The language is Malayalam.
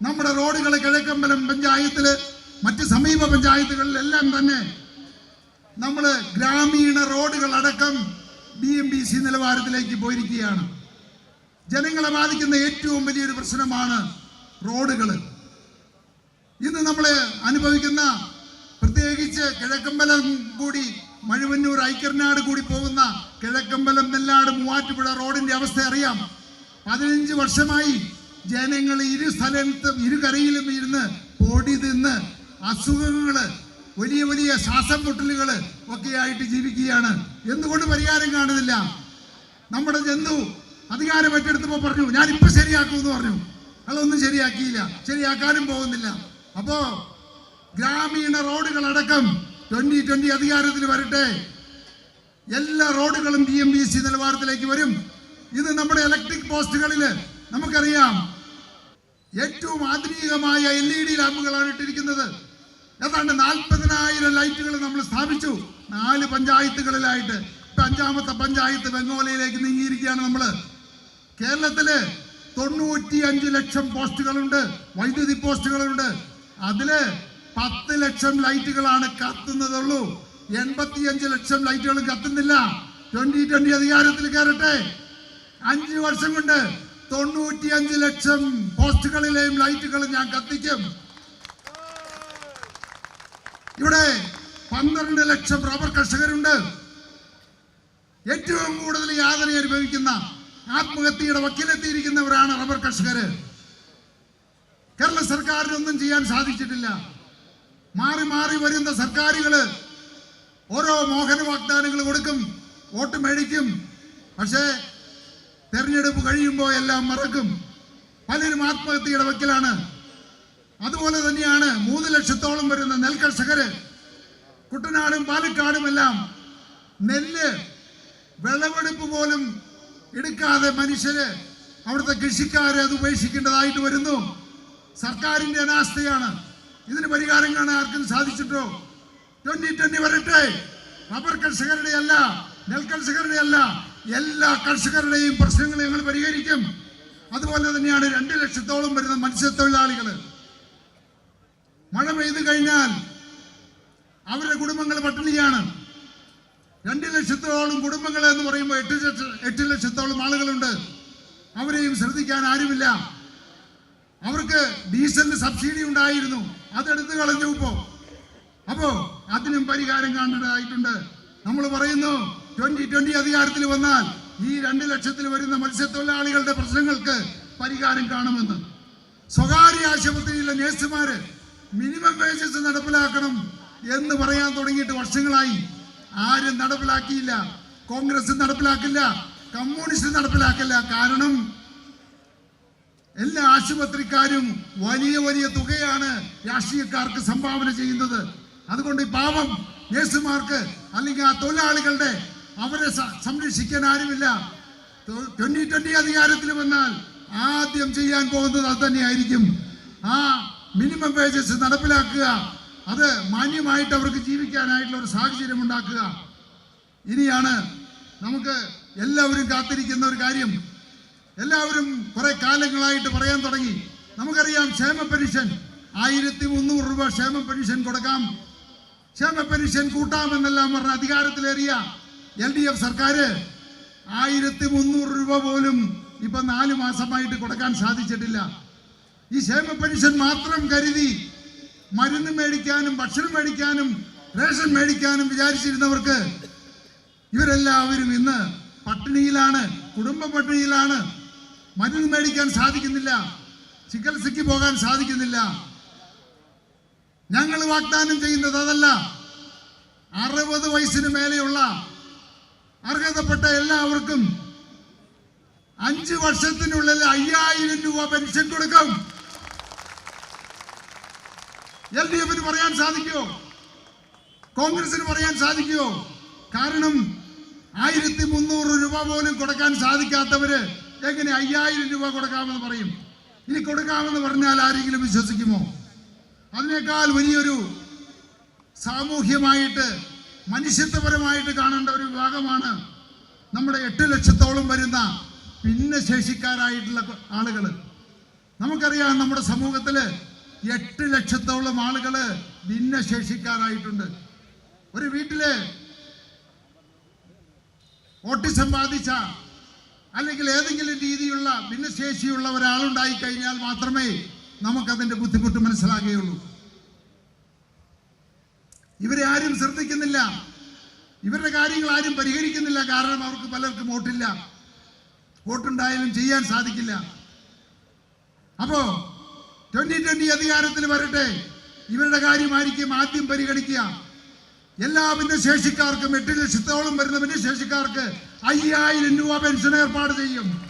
നമ്മുടെ റോഡുകൾ കിഴക്കമ്പലം പഞ്ചായത്തിൽ മറ്റ് സമീപ പഞ്ചായത്തുകളിലെല്ലാം തന്നെ നമ്മൾ ഗ്രാമീണ റോഡുകൾ അടക്കം ബി എം ബി സി നിലവാരത്തിലേക്ക് പോയിരിക്കുകയാണ്. ജനങ്ങളെ ബാധിക്കുന്ന ഏറ്റവും വലിയൊരു പ്രശ്നമാണ് റോഡുകൾ ഇന്ന് നമ്മൾ അനുഭവിക്കുന്ന പ്രത്യേകിച്ച് കിഴക്കമ്പലം കൂടി മഴുവന്നൂർ ഐക്കർനാട് കൂടി പോകുന്ന കിഴക്കമ്പലം നെല്ലാട് മൂവാറ്റുപുഴ റോഡിന്റെ അവസ്ഥ അറിയാം. പതിനഞ്ച് വർഷമായി ജനങ്ങൾ ഇരു സ്ഥലത്തും ഇരുകരയിലും ഇരുന്ന് പൊടി തിന്ന് അസുഖങ്ങൾ വലിയ വലിയ ശ്വാസം പൊട്ടലുകൾ ഒക്കെ ആയിട്ട് ജീവിക്കുകയാണ്. എന്തുകൊണ്ട് പരിഹാരം കാണുന്നില്ല? നമ്മുടെ ജന്തു അധികാരം ഏറ്റെടുത്തപ്പോൾ പറഞ്ഞു ഇപ്പൊ ശരിയാക്കുമെന്ന് പറഞ്ഞു. അതൊന്നും ശരിയാക്കിയില്ല. ശരിയാക്കാനും പോകുന്നില്ല. അപ്പോ ഗ്രാമീണ റോഡുകൾ അടക്കം ട്വന്റി ട്വന്റി അധികാരത്തിൽ വരട്ടെ. എല്ലാ റോഡുകളും ബി എം ബി സി നിലവാരത്തിലേക്ക് വരും. ഇത് നമ്മുടെ ഇലക്ട്രിക് പോസ്റ്റുകളിൽ നമുക്കറിയാം ഏറ്റവും ആധുനികമായ എൽ ഇ ഡി ലാമ്പുകളാണ് ഇട്ടിരിക്കുന്നത്. ഏതാണ്ട് നാൽപ്പതിനായിരം ലൈറ്റുകൾ നമ്മൾ സ്ഥാപിച്ചു. നാല് പഞ്ചായത്തുകളിലായിട്ട്. ഇപ്പൊ അഞ്ചാമത്തെ പഞ്ചായത്ത് ബംഗോലയിലേക്ക് നീങ്ങിയിരിക്കുകയാണ് നമ്മൾ. കേരളത്തിൽ തൊണ്ണൂറ്റി അഞ്ച് ലക്ഷം പോസ്റ്റുകളുണ്ട്. വൈദ്യുതി പോസ്റ്റുകളുണ്ട്. അതിൽ പത്ത് ലക്ഷം ലൈറ്റുകളാണ് കത്തുന്നതുള്ളൂ. എൺപത്തിയഞ്ച് ലക്ഷം ലൈറ്റുകൾ കത്തുന്നില്ല. ട്വന്റി ട്വന്റി അധികാരത്തിൽ കയറട്ടെ. അഞ്ച് വർഷം കൊണ്ട് തൊണ്ണൂറ്റി അഞ്ച് ലക്ഷം പോസ്റ്റുകളിലെയും ലൈറ്റുകളും ഞാൻ കത്തിക്കും. ഇവിടെ പന്ത്രണ്ട് ലക്ഷം റബ്ബർ കർഷകരുണ്ട്. ഏറ്റവും കൂടുതൽ യാതന അനുഭവിക്കുന്ന ആത്മഹത്യയുടെ വക്കിലെത്തിയിരിക്കുന്നവരാണ് റബ്ബർ കർഷകര്. കേരള സർക്കാരിനൊന്നും ചെയ്യാൻ സാധിച്ചിട്ടില്ല. മാറി മാറി വരുന്ന സർക്കാരുകൾ ഓരോ മോഹന വാഗ്ദാനങ്ങൾ കൊടുക്കും വോട്ട് മേടിക്കും. പക്ഷേ തെരഞ്ഞെടുപ്പ് കഴിയുമ്പോൾ എല്ലാം മറക്കും. പലരും ആത്മഹത്യയുടെ വക്കിലാണ്. അതുപോലെ തന്നെയാണ് മൂന്ന് ലക്ഷത്തോളം വരുന്ന നെൽകർഷകര് കുട്ടനാടും പാലക്കാടും എല്ലാം നെല്ല് വിളവെടുപ്പ് പോലും എടുക്കാതെ മനുഷ്യര് അവിടുത്തെ കൃഷിക്കാരെ അത് ഉപേക്ഷിക്കേണ്ടതായിട്ട് വരുന്നു. സർക്കാരിന്റെ അനാസ്ഥയാണ്. ഇതിന് പരിഹാരം കാണാൻ ആർക്കും സാധിച്ചിട്ടോ? ട്വന്റി ട്വന്റി വരട്ടെ. റബ്ബർ കർഷകരുടെ അല്ല അല്ല എല്ലാ കർഷകരുടെയും പ്രശ്നങ്ങൾ ഞങ്ങൾ പരിഹരിക്കും. അതുപോലെ തന്നെയാണ് രണ്ട് ലക്ഷത്തോളം വരുന്ന മത്സ്യത്തൊഴിലാളികൾ മഴ പെയ്തു കഴിഞ്ഞാൽ അവരുടെ കുടുംബങ്ങൾ പട്ടിണിയാണ്. രണ്ട് ലക്ഷത്തോളം കുടുംബങ്ങൾ എന്ന് പറയുമ്പോൾ എട്ട് ലക്ഷം എട്ട് ലക്ഷത്തോളം ആളുകളുണ്ട്. അവരെയും ശ്രദ്ധിക്കാൻ ആരുമില്ല. അവർക്ക് ഡീസലിന് സബ്സിഡി ഉണ്ടായിരുന്നു. അതെടുത്ത് കളഞ്ഞു ഇപ്പോ. അപ്പോ അതിനും പരിഹാരം കാണേണ്ടതായിട്ടുണ്ട്. നമ്മൾ പറയുന്നു ട്വന്റി ട്വന്റി അധികാരത്തിൽ വന്നാൽ ഈ രണ്ട് ലക്ഷത്തിൽ വരുന്ന മത്സ്യത്തൊഴിലാളികളുടെ പ്രശ്നങ്ങൾക്ക് പരിഹാരം കാണുമെന്ന്. സ്വകാര്യ ആശുപത്രിയിലെ നേഴ്സുമാര് മിനിമം വേജസ് നടപ്പിലാക്കണം എന്ന് പറയാൻ തുടങ്ങിയിട്ട് വർഷങ്ങളായി. ആരും നടപ്പിലാക്കിയില്ല. കോൺഗ്രസ് നടപ്പിലാക്കില്ല. കമ്മ്യൂണിസ്റ്റ് നടപ്പിലാക്കില്ല. കാരണം എല്ലാ ആശുപത്രിക്കാരും വലിയ വലിയ തുകയാണ് രാഷ്ട്രീയക്കാർക്ക് സംഭാവന ചെയ്യുന്നത്. അതുകൊണ്ട് ഈ പാവം നേഴ്സുമാർക്ക് അല്ലെങ്കിൽ ആ തൊഴിലാളികളുടെ അവരെ സംരക്ഷിക്കാൻ ആരുമില്ല. ട്വന്റി ട്വന്റി അധികാരത്തിൽ വന്നാൽ ആദ്യം ചെയ്യാൻ പോകുന്നത് അത് തന്നെയായിരിക്കും. ആ മിനിമം വേജസ് നടപ്പിലാക്കുക. അത് മാന്യമായിട്ട് അവർക്ക് ജീവിക്കാനായിട്ടുള്ള ഒരു സാഹചര്യം ഉണ്ടാക്കുക. ഇനിയാണ് നമുക്ക് എല്ലാവരും കാത്തിരിക്കുന്ന ഒരു കാര്യം. എല്ലാവരും കുറെ കാലങ്ങളായിട്ട് പറയാൻ തുടങ്ങി. നമുക്കറിയാം ക്ഷേമ പെൻഷൻ. ആയിരത്തി മുന്നൂറ് രൂപ ക്ഷേമ പെൻഷൻ കൊടുക്കാം. ക്ഷേമ പെൻഷൻ കൂട്ടാമെന്നെല്ലാം പറഞ്ഞ അധികാരത്തിലേറിയ എൽ ഡി എഫ് സർക്കാർ ആയിരത്തി മുന്നൂറ് രൂപ പോലും ഇപ്പൊ നാല് മാസമായിട്ട് കൊടുക്കാൻ സാധിച്ചിട്ടില്ല. ഈ ക്ഷേമ പെൻഷൻ മാത്രം കരുതി മരുന്ന് മേടിക്കാനും ഭക്ഷണം മേടിക്കാനും റേഷൻ മേടിക്കാനും വിചാരിച്ചിരുന്നവർക്ക് ഇവരെല്ലാവരും ഇന്ന് പട്ടിണിയിലാണ് കുടുംബ പട്ടിണിയിലാണ്. മരുന്ന് മേടിക്കാൻ സാധിക്കുന്നില്ല ചികിത്സയ്ക്ക് പോകാൻ സാധിക്കുന്നില്ല. ഞങ്ങൾ വാഗ്ദാനം ചെയ്യുന്നത് അതല്ല അറുപത് വയസ്സിന് മേലെയുള്ള അർഹതപ്പെട്ട എല്ലാവർക്കും അഞ്ച് വർഷത്തിനുള്ളിൽ അയ്യായിരം രൂപ പെൻഷൻ കൊടുക്കും. എൽ ഡി എഫിന് പറയാൻ സാധിക്കുമോ? കോൺഗ്രസിന് പറയാൻ സാധിക്കുമോ? കാരണം ആയിരത്തി മുന്നൂറ് രൂപ പോലും കൊടുക്കാൻ സാധിക്കാത്തവര് എങ്ങനെ അയ്യായിരം രൂപ കൊടുക്കാമെന്ന് പറയും? ഇനി കൊടുക്കാമെന്ന് പറഞ്ഞാൽ ആരെങ്കിലും വിശ്വസിക്കുമോ? അതിനേക്കാൾ വലിയൊരു സാമൂഹ്യമായിട്ട് മനുഷ്യത്വപരമായിട്ട് കാണേണ്ട ഒരു വിഭാഗമാണ് നമ്മുടെ എട്ട് ലക്ഷത്തോളം വരുന്ന ഭിന്നശേഷിക്കാരായിട്ടുള്ള ആളുകൾ നമുക്കറിയാം നമ്മുടെ സമൂഹത്തിൽ എട്ട് ലക്ഷത്തോളം ആളുകൾ ഭിന്നശേഷിക്കാരായിട്ടുണ്ട് ഒരു വീട്ടിൽ ഓട്ടിസം ബാധിച്ച അല്ലെങ്കിൽ ഏതെങ്കിലും രീതിയിലുള്ള ഭിന്നശേഷിയുള്ള ഒരാളുണ്ടായി കഴിഞ്ഞാൽ മാത്രമേ നമുക്കതിന്റെ ബുദ്ധിമുട്ട് മനസ്സിലാകുകയുള്ളൂ. ഇവരെ ആരും ശ്രദ്ധിക്കുന്നില്ല. ഇവരുടെ കാര്യങ്ങൾ ആരും പരിഹരിക്കുന്നില്ല. കാരണം അവർക്ക് പലർക്കും വോട്ടില്ല. വോട്ടുണ്ടായാലും ചെയ്യാൻ സാധിക്കില്ല. അപ്പോ ട്വന്റി ട്വന്റി അധികാരത്തിൽ വരട്ടെ. ഇവരുടെ കാര്യമായിരിക്കും ആദ്യം പരിഗണിക്കുക. എല്ലാ ഭിന്നശേഷിക്കാർക്കും എട്ട് ലക്ഷത്തോളം വരുന്ന ഭിന്നശേഷിക്കാർക്ക് അയ്യായിരം രൂപ പെൻഷൻ ഏർപ്പാട് ചെയ്യും.